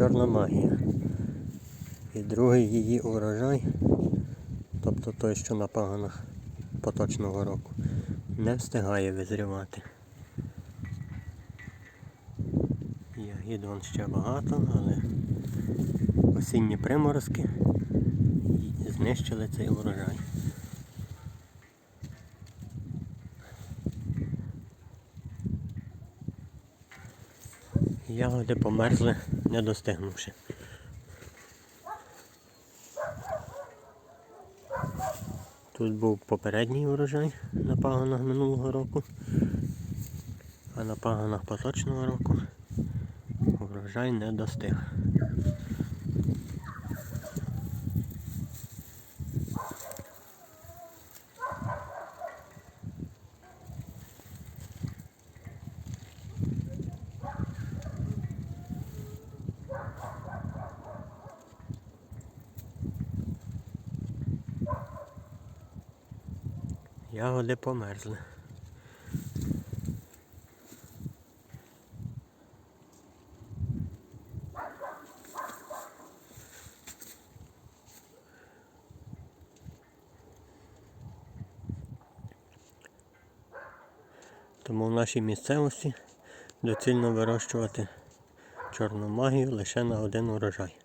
чорна магія. І другий її урожай, тобто той, що на паганах поточного року, не встигає визрівати. Ягід вон ще багато, але осінні приморозки знищили цей урожай. Ягоди померзли, не достигнувши. Тут був попередній урожай на паганах минулого року, а на паганах поточного року урожай не достиг. Ягоди померзли. Тому в нашій місцевості доцільно вирощувати чорну магію лише на один урожай.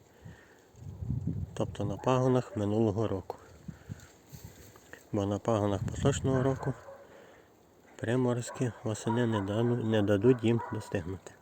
Тобто на пагонах минулого року. Бо на пагонах поточного року приморські восени не дадуть їм достигнути.